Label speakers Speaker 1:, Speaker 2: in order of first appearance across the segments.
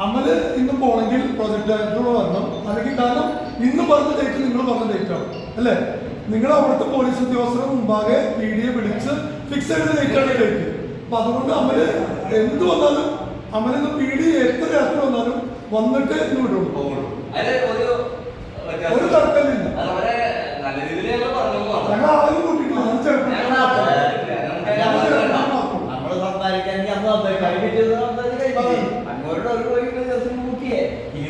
Speaker 1: അമൽ ഇന്ന് പോണെങ്കിൽ പ്രൊജക്ട് ഡയറക്ടറോട് വരണം. അല്ലെങ്കിൽ കാരണം ഇന്ന് പറഞ്ഞ ഡേറ്റ് നിങ്ങൾ പറഞ്ഞ ഡേറ്റ് ആണ്. അല്ലേ? നിങ്ങൾ അവിടുത്തെ പോലീസ് ഉദ്യോഗസ്ഥരെ മുമ്പാകെ പി ഡിയെ വിളിച്ച് ഫിക്സ് ചെയ്ത ഡേറ്റ് ആണ് ഡേറ്റ് അപ്പൊ അതുകൊണ്ട് അമൽ എന്ത് വന്നാലും അമൽ ഇന്ന് പി ഡി എത്ര രാത്രി വന്നാലും വന്നിട്ട് ഇന്ന് വിടുള്ളൂ.
Speaker 2: ഒരു
Speaker 1: ഒരു തർക്കമില്ല
Speaker 2: അത് വളരെ നല്ല രീതിയിൽ ഞങ്ങൾ പറഞ്ഞു മാത്രം.
Speaker 1: ഞങ്ങൾ ആരും കൂട്ടിയിട്ടില്ല ഞാൻ ചെറുപ്പം
Speaker 2: ഞങ്ങൾ ആളെ ഇല്ല. ഞങ്ങൾക്ക്
Speaker 1: ഞങ്ങൾ
Speaker 2: അതിനകത്ത്
Speaker 1: ചെറുപ്പം
Speaker 2: വേണ്ട.
Speaker 1: മാത്രം.
Speaker 3: നമ്മൾ സംസാരിക്കാനെങ്കിൽ അന്ന് സംസാരിക്കാം കഴിഞ്ഞിട്ട് സംസാരിച്ചു അങ്ങോട്ട് ഒരു പോയി ദിവസം കൂട്ടിയേ ഇരുന്ന്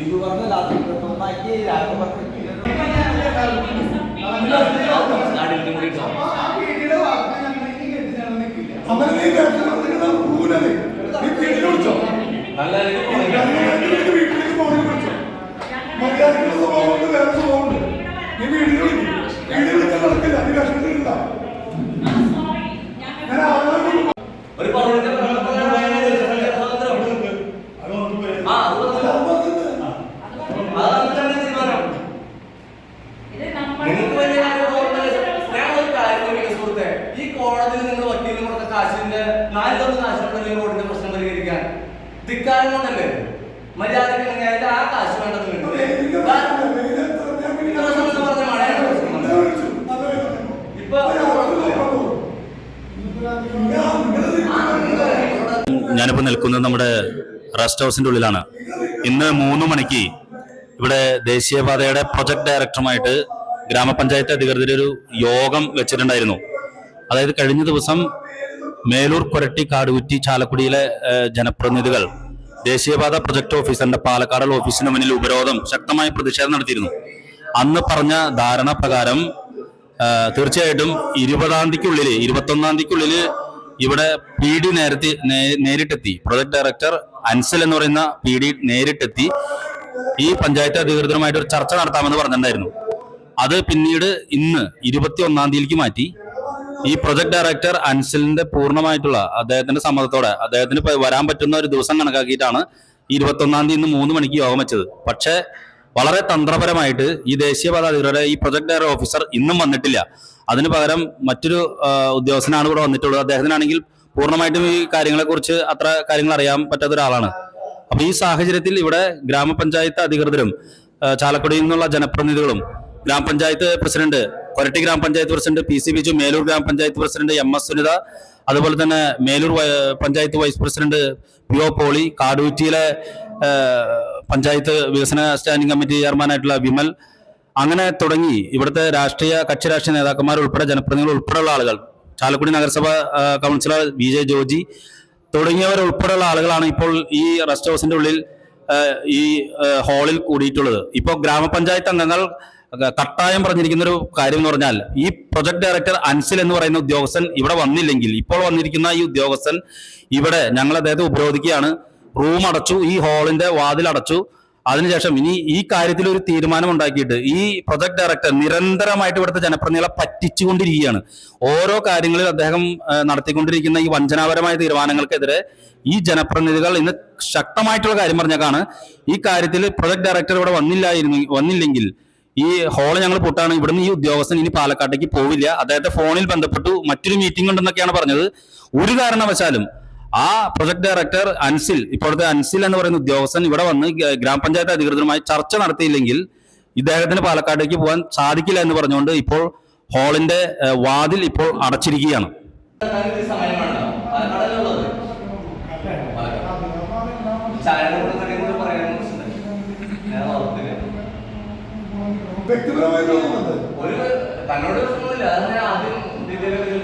Speaker 3: പറഞ്ഞ് ലാസ്റ്റ് ഇരുപത്തൊന്നാക്കി രാഘവ പറഞ്ഞു
Speaker 2: നാടിനും കൂടി ഇട്ടോ.
Speaker 1: അമൽ നീ കേട്ടില്ല പൂലേ നീ പി ഡിയെ വിളിച്ചോ?
Speaker 2: നല്ല രീതിയിൽ പോണെങ്കിൽ
Speaker 1: ഞങ്ങൾക്ക് വീട്ടിലേക്ക് പോകണമെങ്കിൽ വിളിച്ചോ? മര്യാദക്കുള്ള സ്വഭാവമുണ്ട് വേറെ സ്വഭാവമുണ്ട് നീ വീടിനെ വിളിക്കും വീടിനെ വിളിച്ചാൽ നടക്കില്ല നീ വിഷമത്തിലില്ല ഞാൻ ആളുകളെ കൊണ്ട് പോ-
Speaker 2: ഒരു പൗരന്റെ പ്രവർത്തനമായ സ്വാതന്ത്ര്യം. ആ, അത്
Speaker 1: അല്ല,
Speaker 2: പറഞ്ഞു.
Speaker 1: അത് പറഞ്ഞത്.
Speaker 2: അത് തന്നിട്ടാണ് തീരുമാനം. നിങ്ങൾക്ക് വലിയ കാര്യങ്ങൾ ഓർമ്മയില്ല. ഞാൻ ഒരു കാര്യം ചോദിക്കട്ടെ സുഹൃത്തെ ഈ കോടതിയിൽ നിങ്ങൾ വക്കീലിന് കൊടുത്ത കാശിന്റെ നാല് തന്ന കാശുണ്ടല്ലോ റോഡിന്റെ പ്രശ്നം പരിഹരിക്കാൻ ധിക്കാരം കൊണ്ടല്ലേ മര്യാദയ്ക്ക് ഉണ്ടെങ്കിൽ അതിന്റെ ആ കാശ് വേണ്ടത്
Speaker 1: അതെ,
Speaker 2: നിങ്ങൾക്ക്
Speaker 1: എനിക്ക് പ്രശ്നമില്ല. എനിക്ക് എത്ര- ഞാൻ പിന്നെ-
Speaker 2: ഇത്ര സമയത്ത് പറഞ്ഞ മഴയാണ് പ്രശ്നം
Speaker 1: ഞാൻ വിളിച്ചു. അത്
Speaker 2: ഇപ്പൊ
Speaker 1: മര്യാദയ്ക്ക് നോക്കാൻ പോകും. ഞാൻ നിങ്ങളത്
Speaker 4: ഞാനിപ്പോൾ നിൽക്കുന്നത് നമ്മുടെ റെസ്റ്റ് ഹൗസിന്റെ ഉള്ളിലാണ്. ഇന്ന് മൂന്ന് മണിക്ക് ഇവിടെ ദേശീയപാതയുടെ പ്രൊജക്ട് ഡയറക്ടറുമായിട്ട് ഗ്രാമപഞ്ചായത്ത് അധികൃതർ ഒരു യോഗം വെച്ചിട്ടുണ്ടായിരുന്നു. അതായത് കഴിഞ്ഞ ദിവസം മേലൂർ കൊരട്ടി കാടുകുറ്റി ചാലക്കുടിയിലെ ജനപ്രതിനിധികൾ ദേശീയപാത പ്രൊജക്ട് ഓഫീസറിന്റെ പാലക്കാട് ഓഫീസിന് മുന്നിൽ ഉപരോധം ശക്തമായ പ്രതിഷേധം നടത്തിയിരുന്നു. അന്ന് പറഞ്ഞ ധാരണ പ്രകാരം തീർച്ചയായിട്ടും ഇരുപതാം തീയതിക്കുള്ളിൽ ഇരുപത്തൊന്നാം തീയതിക്കുള്ളിൽ ഇവിടെ പി ഡി നേരത്തെ നേരിട്ടെത്തി. പ്രൊജക്ട് ഡയറക്ടർ അൻസൽ എന്ന് പറയുന്ന പി ഡി നേരിട്ടെത്തി. ഈ പഞ്ചായത്ത് അധികൃതരുമായിട്ട് ഒരു ചർച്ച നടത്താമെന്ന് പറഞ്ഞിട്ടുണ്ടായിരുന്നു. അത് പിന്നീട് ഇന്ന് ഇരുപത്തി ഒന്നാം തീയതിക്ക് മാറ്റി. ഈ പ്രൊജക്ട് ഡയറക്ടർ അൻസിലിന്റെ പൂർണമായിട്ടുള്ള അദ്ദേഹത്തിന്റെ സമ്മതത്തോടെ അദ്ദേഹത്തിന് വരാൻ പറ്റുന്ന ഒരു ദിവസം കണക്കാക്കിയിട്ടാണ് ഇരുപത്തി ഒന്നാം തീയതി ഇന്ന് മൂന്ന് മണിക്ക് യോഗം വെച്ചത്. പക്ഷേ വളരെ തന്ത്രപരമായിട്ട് ഈ ദേശീയപാത അധികൃതരുടെ ഈ പ്രൊജക്ട് ഡയറക്ടർ ഓഫീസർ ഇന്നും വന്നിട്ടില്ല. അതിന് പകരം മറ്റൊരു ഉദ്യോഗസ്ഥനാണ് ഇവിടെ വന്നിട്ടുള്ളത്. അദ്ദേഹത്തിനാണെങ്കിൽ പൂർണമായിട്ടും ഈ കാര്യങ്ങളെക്കുറിച്ച് അത്ര കാര്യങ്ങൾ അറിയാൻ പറ്റാത്ത ഒരാളാണ്. അപ്പൊ ഈ സാഹചര്യത്തിൽ ഇവിടെ ഗ്രാമപഞ്ചായത്ത് അധികൃതരും ചാലക്കുടിയിൽ നിന്നുള്ള ജനപ്രതിനിധികളും grama panchayat president Koratty grama panchayat president P C Biju Melur grama panchayat president M S Sunitha അതുപോലെ തന്നെ Melur panchayat vice president P O Poly കാടൂറ്റിയിലെ panchayat വികസന സ്റ്റാൻഡിംഗ് കമ്മിറ്റി ചെയർമാനായിട്ടുള്ള വിമൽ അങ്ങനെ തുടങ്ങി. ഇവിടുത്തെ രാഷ്ട്രീയ കക്ഷി രാഷ്ട്രീയ നേതാക്കന്മാർ ഉൾപ്പെടെ ജനപ്രതിനിധികൾ ഉൾപ്പെടെയുള്ള ആളുകൾ ചാലക്കുടി നഗരസഭ കൗൺസിലർ വി ജെ ജോജി തുടങ്ങിയവർ ഉൾപ്പെടെയുള്ള ആളുകളാണ് ഇപ്പോൾ ഈ റെസ്റ്റ് ഹൗസിന്റെ ഉള്ളിൽ ഈ ഹാളിൽ കൂടിയിട്ടുള്ളത്. ഇപ്പോൾ ഗ്രാമപഞ്ചായത്ത് അംഗങ്ങൾ കട്ടായം പറഞ്ഞിരിക്കുന്ന ഒരു കാര്യം എന്ന് പറഞ്ഞാൽ ഈ പ്രൊജക്ട് ഡയറക്ടർ അൻസിൽ എന്ന് പറയുന്ന ഉദ്യോഗസ്ഥൻ ഇവിടെ വന്നില്ലെങ്കിൽ ഇപ്പോൾ വന്നിരിക്കുന്ന ഈ ഉദ്യോഗസ്ഥൻ ഇവിടെ ഞങ്ങൾ അദ്ദേഹത്തെ ഉപരോധിക്കുകയാണ്. റൂം അടച്ചു ഈ ഹാളിന്റെ വാതിൽ അടച്ചു. അതിനുശേഷം ഇനി ഈ കാര്യത്തിൽ ഒരു തീരുമാനം ഉണ്ടാക്കിയിട്ട് ഈ പ്രൊജക്ട് ഡയറക്ടർ നിരന്തരമായിട്ട് ഇവിടുത്തെ ജനപ്രതിനിധികളെ പറ്റിച്ചുകൊണ്ടിരിക്കുകയാണ്. ഓരോ കാര്യങ്ങളിൽ അദ്ദേഹം നടത്തിക്കൊണ്ടിരിക്കുന്ന ഈ വഞ്ചനാപരമായ തീരുമാനങ്ങൾക്കെതിരെ ഈ ജനപ്രതിനിധികൾ ഇന്ന് ശക്തമായിട്ടുള്ള കാര്യം പറഞ്ഞേക്കാണ്. ഈ കാര്യത്തിൽ പ്രൊജക്ട് ഡയറക്ടർ ഇവിടെ വന്നില്ലായിരുന്നു വന്നില്ലെങ്കിൽ ഈ ഹോൾ ഞങ്ങൾ പൊട്ടാണ്. ഇവിടുന്ന് ഈ ഉദ്യോഗസ്ഥൻ ഇനി പാലക്കാട്ടേക്ക് പോവില്ല. അദ്ദേഹത്തെ ഫോണിൽ ബന്ധപ്പെട്ടു മറ്റൊരു മീറ്റിംഗ് ഉണ്ടെന്നൊക്കെയാണ് പറഞ്ഞത്. ഒരു കാരണവശാലും ആ പ്രൊജക്ട് ഡയറക്ടർ അൻസിൽ ഇപ്പോഴത്തെ അൻസിൽ എന്ന് പറയുന്ന ഉദ്യോഗസ്ഥൻ ഇവിടെ വന്ന് ഗ്രാമപഞ്ചായത്ത് അധികൃതരുമായി ചർച്ച നടത്തിയില്ലെങ്കിൽ ഇദ്ദേഹത്തിന് പാലക്കാട്ടേക്ക് പോകാൻ സാധിക്കില്ല എന്ന് പറഞ്ഞുകൊണ്ട് ഇപ്പോൾ ഹോളിന്റെ വാതിൽ ഇപ്പോൾ അടച്ചിരിക്കുകയാണ്.
Speaker 2: നിങ്ങൾക്ക്
Speaker 1: വ്യക്തിപരമായി
Speaker 2: തോന്നുന്നുണ്ട്. തന്നോട് പ്രശ്നമൊന്നുമില്ല അത് ഞാൻ ആദ്യം.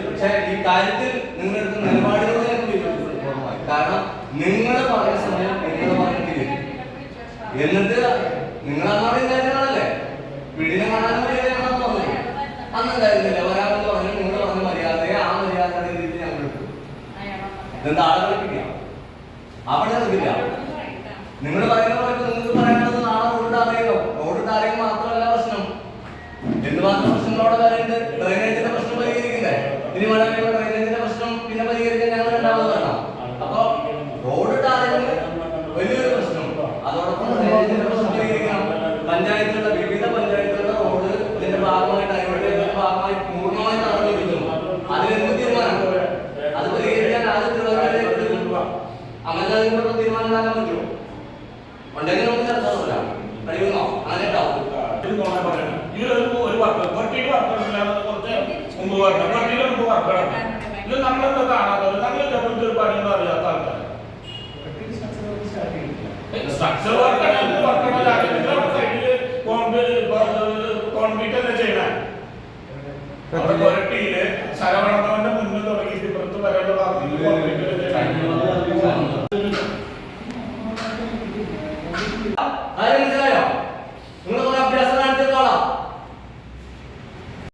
Speaker 2: പക്ഷേ ഈ കാര്യത്തിൽ നിങ്ങളുടെ നിലപാടുകൾ. കാരണം നിങ്ങൾ പറയുന്ന സമയം നിങ്ങൾ പറഞ്ഞിട്ടില്ല. എന്നിട്ട് നിങ്ങൾ അങ്ങോട്ട് കാര്യങ്ങളല്ലേ വീടിനെ കാണാൻ മര്യാദയാണെന്ന് പറഞ്ഞു അന്ന് ഉണ്ടായിരുന്നില്ല. ഒരാളെന്ന് പറഞ്ഞു നിങ്ങൾ പറഞ്ഞ മര്യാദയെ ആ മര്യാദ രീതിയിൽ ഞങ്ങൾ ഇതെന്താ? ആളെ കിട്ടിയ അവിടെ നിങ്ങൾ പറയുന്ന പോലെ നിങ്ങൾക്ക് പറയാനുള്ളത് എന്തുമാത്രം പ്രശ്നങ്ങളോടെ വരേണ്ടത്
Speaker 5: മുമ്പ് പറഞ്ഞു പള്ളിയിൽ മുമ്പ് വർക്ക് നടത്തി ഇത് നമ്മളെന്താ കാണാത്തത്? നമ്മൾ ഡബിൾ പണിയൊന്നും അറിയാത്ത ആൾക്കാർ സ്ട്രക്ചർ കോൺക്രീറ്റ് അല്ലേ ചെയ്യണേ? അവിടെ പുരട്ടിയിൽ ശരവണഭവന്റെ മുന്നിൽ തുടങ്ങിയിട്ട് ഇപ്പുറത്ത് വരെയുള്ള ഭാഗത്തിൽ കോൺക്രീറ്റ് ചെയ്യണേ?